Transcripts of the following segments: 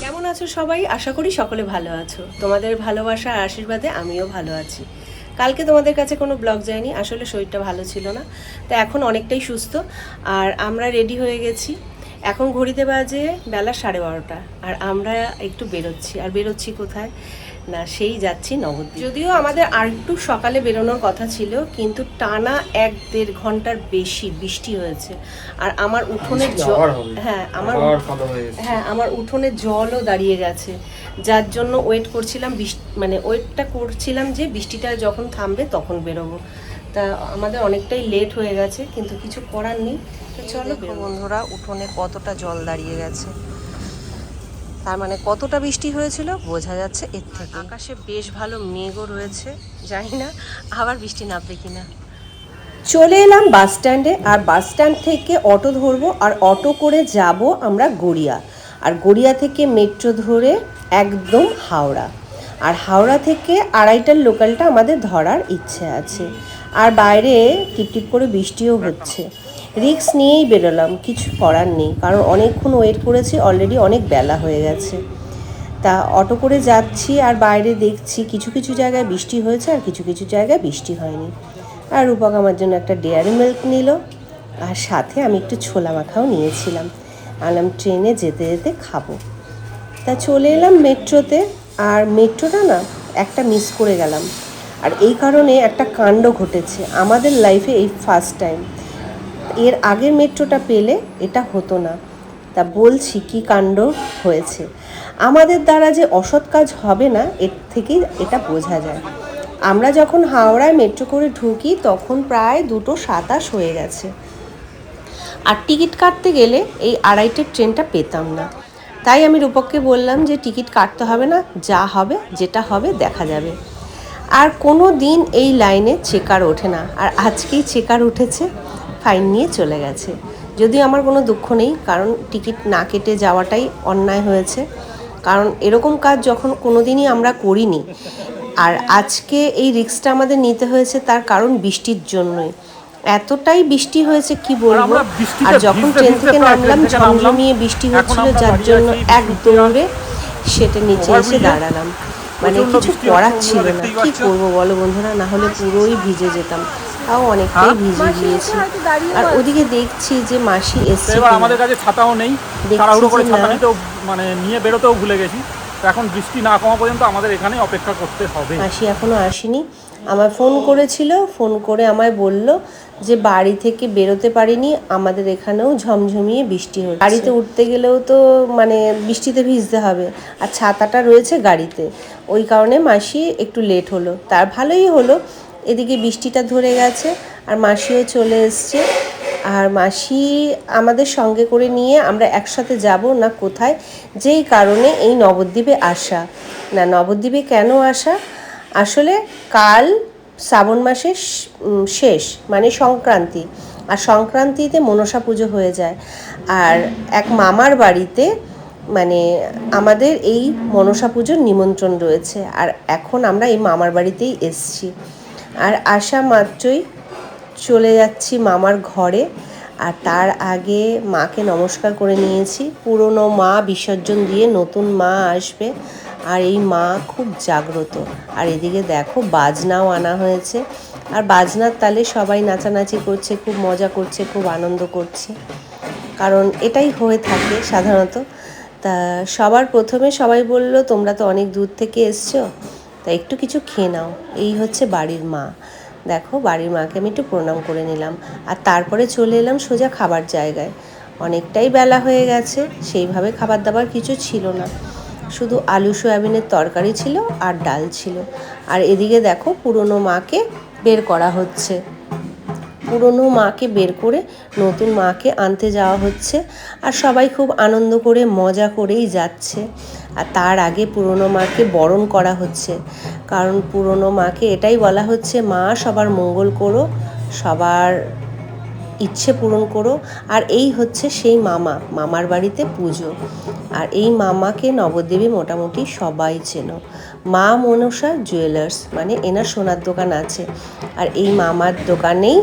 কেমন আছো সবাই? আশা করি সকলে ভালো আছো। তোমাদের ভালোবাসা আর আশীর্বাদে আমিও ভালো আছি। কালকে তোমাদের কাছে কোনো ব্লগ যায়নি, আসলে শরীরটা ভালো ছিল না। তো এখন অনেকটাই সুস্থ। আর আমরা রেডি হয়ে গেছি। এখন ঘড়িতে বাজে বেলা সাড়ে বারোটা। আর আমরা একটু বেরোচ্ছি। আর বেরোচ্ছি কোথায়? না সেই যাচ্ছি নবদ্বীপ। যদিও আমাদের আর একটু সকালে বেরোনোর কথা ছিল কিন্তু টানা এক দেড় ঘণ্টার বেশি বৃষ্টি হয়েছে। আর আমার উঠোনের জল হ্যাঁ আমার হয়ে। হ্যাঁ আমার উঠোনে জলও দাঁড়িয়ে গেছে। যার জন্য ওয়েট করছিলাম বৃষ্টি মানে ওয়েটটা করছিলাম যে বৃষ্টিটা যখন থামবে তখন বেরোবো। তা আমাদের অনেকটাই লেট হয়ে গেছে কিন্তু কিছু করার নেই। তো চলো বন্ধুরা উঠোনে কতটা জল দাঁড়িয়ে গেছে। তার মানে কতটা বৃষ্টি হয়েছিল বোঝা যাচ্ছে এর থেকে। আকাশে বেশ ভালো মেঘও রয়েছে জানি না আবার বৃষ্টি নামবে কিনা। চলে এলাম বাস স্ট্যান্ডে আর বাস স্ট্যান্ড থেকে অটো ধরবো আর অটো করে যাব আমরা গড়িয়া। আর গড়িয়া থেকে মেট্রো ধরে একদম হাওড়া। আর হাওড়া থেকে আড়াইটার লোকালটা আমাদের ধরার ইচ্ছে আছে। আর বাইরে টিপটিপ করে বৃষ্টিও হচ্ছে। রিক্স নিয়েই বেরোলাম, কিছু করার নেই। কারণ অনেকক্ষণ ওয়েট করেছি অলরেডি অনেক বেলা হয়ে গেছে। তা অটো করে যাচ্ছি আর বাইরে দেখছি, কিছু কিছু জায়গায় বৃষ্টি হয়েছে আর কিছু কিছু জায়গায় বৃষ্টি হয়নি। আর রূপক আমার জন্য একটা ডেয়ারি মিল্ক নিল আর সাথে আমি একটু ছোলা মাখাও নিয়েছিলাম। আলাম ট্রেনে যেতে যেতে খাব। তা চলে এলাম মেট্রোতে আর মেট্রোটা না একটা মিস করে গেলাম। আর এই কারণে একটা কাণ্ড ঘটেছে। আমাদের লাইফে এই ফার্স্ট টাইম এর আগের মেট্রোটা পেলে এটা হতো না। তা বলছি কি কাণ্ড হয়েছে? আমাদের দ্বারা যে অসৎ কাজ হবে না, এর থেকেই এটা বোঝা যায়। আমরা যখন হাওড়ায় মেট্রো করে ঢুকি, তখন প্রায় দুটো সাতাশ হয়ে গেছে। আর টিকিট কাটতে গেলে এই আড়াইটের ট্রেনটা পেতাম না। তাই আমি রূপককে বললাম যে, টিকিট কাটতে হবে না, যা হবে, যেটা হবে, দেখা যাবে। আর কোনো দিন এই লাইনে চেকার ওঠে না। আর আজকেই চেকার উঠেছে। ফাইন নিয়ে চলে গেছে। যদিও আমার কোনো দুঃখ নেই কারণ টিকিট না কেটে যাওয়াটাই অন্যায় হয়েছে। কারণ এরকম কাজ যখন কোনো দিনই আমরা করিনি আর আজকে এই রিক্সটা আমাদের নিতে হয়েছে তার কারণ বৃষ্টির জন্যই। এতটাই বৃষ্টি হয়েছে কি বলব? আর যখন ট্রেন থেকে নামলাম ঝমঝমিয়ে বৃষ্টি হচ্ছিল যার জন্য এক দৌড়ে সেটা নিচে এসে দাঁড়ালাম। মানে কিছু করার ছিল না। কি করব বলো বন্ধুরা? না হলে পুরোই ভিজে যেতাম। তাও অনেকটাই হ্যাঁ? ভিজে গিয়েছি। আর ওদিকে দেখছি যে মাসি এসছে এবার আমাদের কাছে ছাতাও নেই। তাড়াহুড়ো করে ছাতা নিতেও মানে নিয়ে বেরোতেও ভুলে গেছি। তো এখন বৃষ্টি না কমা পর্যন্ত আমাদের এখানে অপেক্ষা করতে হবে। মাসি এখনও আসেনি। আমায় ফোন করেছিল ফোন করে আমায় বলল যে বাড়ি থেকে বেরোতে পারিনি আমাদের এখানেও ঝমঝমিয়ে বৃষ্টি হচ্ছে। গাড়িতে উঠতে গেলেও তো মানে বৃষ্টিতে ভিজতে হবে। আর ছাতাটা রয়েছে গাড়িতে। ওই কারণে মাসি একটু লেট হলো। তার ভালোই হলো এদিকে বৃষ্টিটা ধরে গেছে, আর মাসিও চলে এসছে। আর মাসি আমাদের সঙ্গে করে নিয়ে আমরা একসাথে যাব না কোথায়, যেই কারণে এই নবদ্বীপে আসা। না, নবদ্বীপে কেন আসা? আসলে কাল শ্রাবণ মাসের শেষ মানে সংক্রান্তি। আর সংক্রান্তিতে মনসা পুজো হয়ে যায়। আর এক মামার বাড়িতে মানে আমাদের এই মনসা পুজোর নিমন্ত্রণ রয়েছে। আর এখন আমরা এই মামার বাড়িতেই এসছি। আর আসা মাত্রই চলে যাচ্ছি মামার ঘরে। আর তার আগে মাকে নমস্কার করে নিয়েছি। পুরনো মা বিসর্জন দিয়ে নতুন মা আসবে। আর এই মা খুব জাগ্রত। আর এদিকে দেখো বাজনাও আনা হয়েছে। আর বাজনার তালে সবাই নাচানাচি করছে, খুব মজা করছে, খুব আনন্দ করছে। কারণ এটাই হয়ে থাকে সাধারণত। তা সবার প্রথমে সবাই বলল, তোমরা তো অনেক দূর থেকে এসছো। তা একটু কিছু খেয়ে নাও। এই হচ্ছে বাড়ির মা। দেখো, বাড়ির মাকে আমি একটু প্রণাম করে নিলাম। আর তারপরে চলে এলাম সোজা খাবার জায়গায়। অনেকটাই বেলা হয়ে গেছে, সেইভাবে খাবার দাবার কিছু ছিল না। শুধু আলু সয়াবিনের তরকারি ছিল আর ডাল ছিল। আর এদিকে দেখো, পুরনো মাকে বের করা হচ্ছে। পুরনো মাকে বের করে নতুন মাকে আনতে যাওয়া হচ্ছে। আর সবাই খুব আনন্দ করে, মজা করেই যাচ্ছে। আর তার আগে পুরনো মাকে বরণ করা হচ্ছে। কারণ পুরনো মাকে এটাই বলা হচ্ছে, মা, সবার মঙ্গল করো, সবার ইচ্ছে পূরণ করো। আর এই হচ্ছে সেই মামা, মামার বাড়িতে পুজো। আর এই মামাকে নবদেবী মোটামুটি সবাই চেনো। মা মনসা জুয়েলার্স মানে এনার সোনার দোকান আছে। আর এই মামার দোকানেই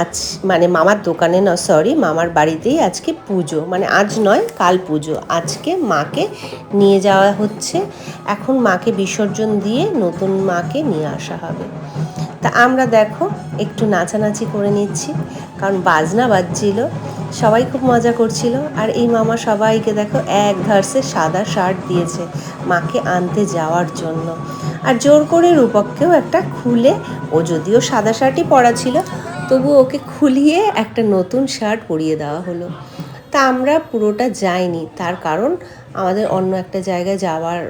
আজ মানে মামার দোকানে না সরি মামার বাড়িতেই আজকে পুজো মানে আজ নয়, কাল পুজো। আজকে মাকে নিয়ে যাওয়া হচ্ছে। এখন মাকে বিসর্জন দিয়ে নতুন মাকে নিয়ে আসা হবে। তা আমরা দেখো, একটু নাচানাচি করে নিচ্ছি, কারণ বাজনা বাজছিল। সবাই খুব মজা করছিল। আর এই মামা সবাইকে দেখো এক ধারসে সাদা শার্ট দিয়েছে মাকে আনতে যাওয়ার জন্য। আর জোর করে রূপককেও একটা খুলে, ও যদিও সাদা শার্টই পরা ছিল, তবু ওকে খুলিয়ে একটা নতুন শার্ট পরিয়ে দেওয়া হলো। তা আমরা পুরোটা যাইনি, তার কারণ আমাদের অন্য একটা জায়গায় যাওয়ার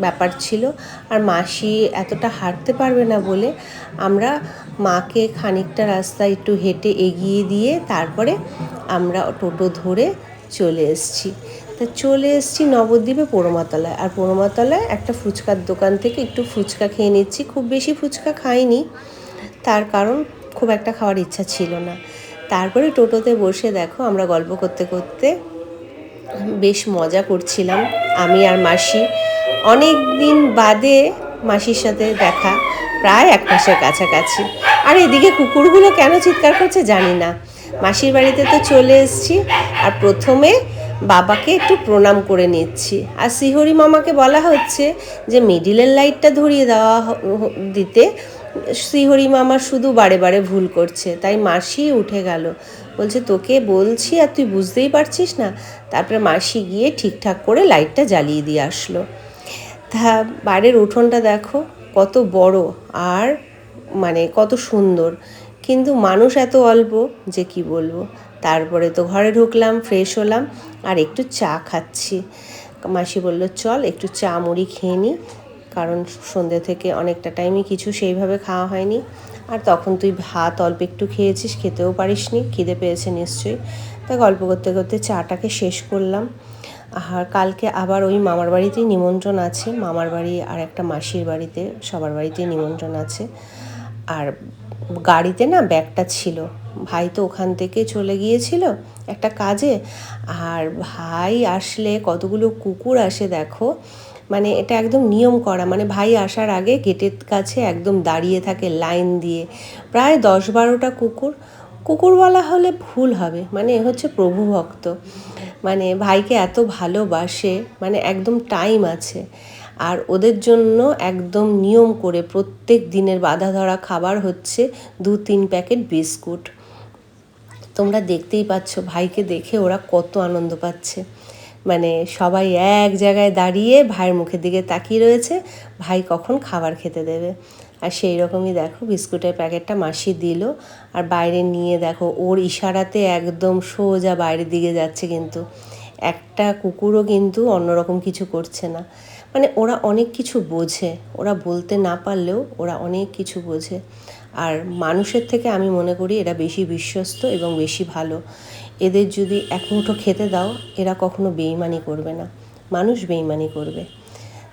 ব্যাপার ছিল। আর মাসি এতটা হাঁটতে পারবে না বলে আমরা মাকে খানিকটা রাস্তা একটু হেঁটে এগিয়ে দিয়ে তারপরে আমরা টোটো ধরে চলে এসেছি। তা চলে এসেছি নবদ্বীপে পোড়োমাতলায়। আর পোড়োমাতলায় একটা ফুচকার দোকান থেকে একটু ফুচকা খেয়ে নিচ্ছি। খুব বেশি ফুচকা খাইনি। তার কারণ খুব একটা খাওয়ার ইচ্ছা ছিল না। তারপরে টোটোতে বসে দেখো আমরা গল্প করতে করতে বেশ মজা করছিলাম। আমি আর মাসি। অনেক দিন বাদে মাসির সাথে দেখা, প্রায় এক মাসের কাছাকাছি। আর এদিকে কুকুরগুলো কেন চিৎকার করছে জানি না। মাসির বাড়িতে তো চলে এসেছি, আর প্রথমে বাবাকে একটু প্রণাম করে নিচ্ছি। আর শ্রীহরি মামাকে বলা হচ্ছে যে, মিডিলের লাইটটা ধরিয়ে দেওয়া দিতে শ্রীহরি মামা শুধু বারে বারে ভুল করছে। তাই মাসি উঠে গেল। বলছে, তোকে বলছি আর তুই বুঝতেই পারছিস না। তারপরে মাসি গিয়ে ঠিকঠাক করে লাইটটা জ্বালিয়ে দিয়ে আসলো। তা বাইরের উঠোনটা দেখো, কত বড় আর মানে কত সুন্দর। কিন্তু মানুষ এত অল্প যে কি বলব? তারপরে তো ঘরে ঢুকলাম ফ্রেশ হলাম, আর একটু চা খাচ্ছি। মাসি বলল, চল একটু চা মুড়ি খেয়ে নিই কারণ সন্ধ্যে থেকে অনেকটা টাইমই কিছু সেইভাবে খাওয়া হয়নি। আর তখন তুই ভাত অল্প একটু খেয়েছিস, খেতেও পারিসনি, খিদে পেয়েছে নিশ্চয়ই। তা গল্প করতে করতে চাটাকে শেষ করলাম। আর কালকে আবার ওই মামার বাড়িতেই নিমন্ত্রণ আছে। মামার বাড়ি আর একটা মাসির বাড়িতে, সবার বাড়িতেই নিমন্ত্রণ আছে। আর গাড়িতে না ব্যাগটা ছিল। ভাই তো ওখান থেকে চলে গিয়েছিল একটা কাজে। আর ভাই আসলে কতগুলো কুকুর আসে দেখো। মানে এটা একদম নিয়ম করা। মানে ভাই আসার আগে গেটের কাছে একদম দাঁড়িয়ে থাকে লাইন দিয়ে। প্রায় দশ বারোটা কুকুর। কুকুর বলা হলে ভুল হবে। মানে এ হচ্ছে প্রভু ভক্ত। মানে ভাইকে এত ভালোবাসে। মানে একদম টাইম আছে। আর ওদের জন্য একদম নিয়ম করে প্রত্যেক দিনের বাধা ধরা খাবার হচ্ছে দু তিন প্যাকেট বিস্কুট। তোমরা দেখতেই পাচ্ছ, ভাইকে দেখে ওরা কত আনন্দ পাচ্ছে। মানে সবাই এক জায়গায় দাঁড়িয়ে ভাইয়ের মুখের দিকে তাকিয়ে রয়েছে, ভাই কখন খাবার খেতে দেবে? আর সেই রকমই দেখো বিস্কুটের প্যাকেটটা মাসি দিল। আর বাইরে নিয়ে দেখো, ওর ইশারাতে একদম সোজা বাইরের দিকে যাচ্ছে কিন্তু। একটা কুকুরও কিন্তু অন্যরকম কিছু করছে না। মানে ওরা অনেক কিছু বোঝে। ওরা বলতে না পারলেও ওরা অনেক কিছু বোঝে। আর মানুষের থেকে আমি মনে করি এরা বেশি বিশ্বস্ত এবং বেশি ভালো। এদের যদি এক মুঠো খেতে দাও, এরা কখনো বেইমানি করবে না। মানুষ বেইমানি করবে।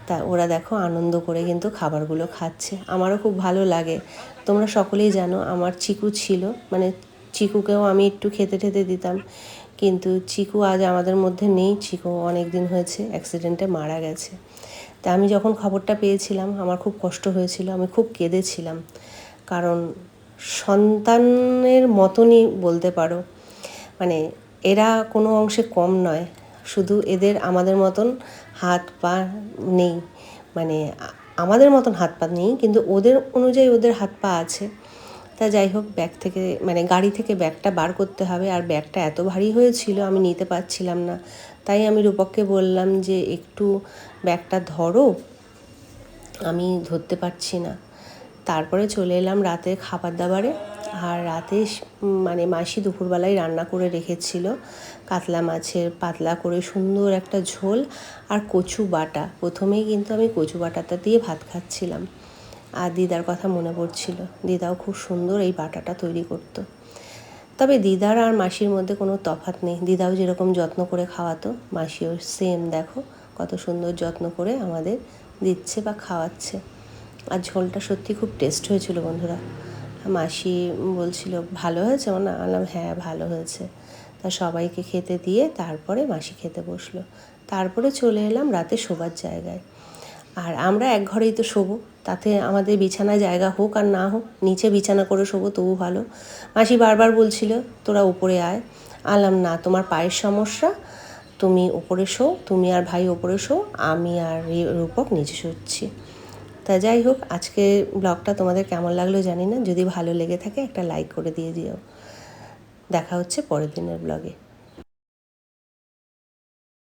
তা ওরা দেখো আনন্দ করে কিন্তু খাবারগুলো খাচ্ছে। আমারও খুব ভালো লাগে। তোমরা সকলেই জানো আমার চিকু ছিল। মানে চিকুকেও আমি একটু খেতে টেতে দিতাম। কিন্তু চিকু আজ আমাদের মধ্যে নেই। চিকু অনেক দিন হয়েছে অ্যাক্সিডেন্টে মারা গেছে। তা আমি যখন খবরটা পেয়েছিলাম, আমার খুব কষ্ট হয়েছিল, আমি খুব কেঁদেছিলাম। কারণ সন্তানের মতনই বলতে পারো। মানে এরা কোনো অংশে কম নয়, শুধু এদের আমাদের মতন হাত পা নেই। মানে আমাদের মতন হাত পা নেই, কিন্তু ওদের অনুযায়ী ওদের হাত পা আছে। তা যাই হোক, ব্যাগ থেকে মানে গাড়ি থেকে ব্যাগটা বার করতে হবে, আর ব্যাগটা এত ভারী হয়েছিল, আমি নিতে পারছিলাম না। তাই আমি রূপককে বললাম যে, একটু ব্যাগটা ধরো, আমি ধরতে পারছি না। তারপরে চলে এলাম রাতে খাবার দাবারে আর রাতে মানে মাসি দুপুরবেলায় রান্না করে রেখেছিল। কাতলা মাছের পাতলা করে সুন্দর একটা ঝোল আর কচু বাটা। প্রথমেই কিন্তু আমি কচু বাটাটা দিয়ে ভাত খাচ্ছিলাম। আর দিদার কথা মনে পড়ছিল। দিদাও খুব সুন্দর এই বাটাটা তৈরি করতো। তবে দিদার আর মাসির মধ্যে কোনো তফাৎ নেই। দিদাও যেরকম যত্ন করে খাওয়াতো, মাসিও সেম দেখো। কত সুন্দর যত্ন করে আমাদের দিচ্ছে বা খাওয়াচ্ছে। আর ঝোলটা সত্যি খুব টেস্ট হয়েছিল বন্ধুরা। মাসি বলছিল, ভালো হয়েছে? না বললাম হ্যাঁ ভালো হয়েছে। তা সবাইকে খেতে দিয়ে তারপরে মাসি খেতে বসল। তারপরে চলে এলাম রাতে শোবার জায়গায়। আর আমরা এক ঘরেই তো শোবো, তাতে আমাদের বিছানায় জায়গা হোক আর না হোক, নিচে বিছানা করে শোবো, তবু ভালো। মাসি বারবার বলছিল, তোরা উপরে আয়। আলাম না, তোমার পায়ের সমস্যা তুমি ওপরে শো, তুমি আর ভাই ওপরে শো, আমি আর রূপক নিচে শুচ্ছি। তা যাই হোক, আজকে ব্লগটা তোমাদের কেমন লাগল জানি না, যদি ভালো লেগে থাকে একটা লাইক করে দিয়ে দিও। দেখা হচ্ছে পরের দিনের ব্লগে।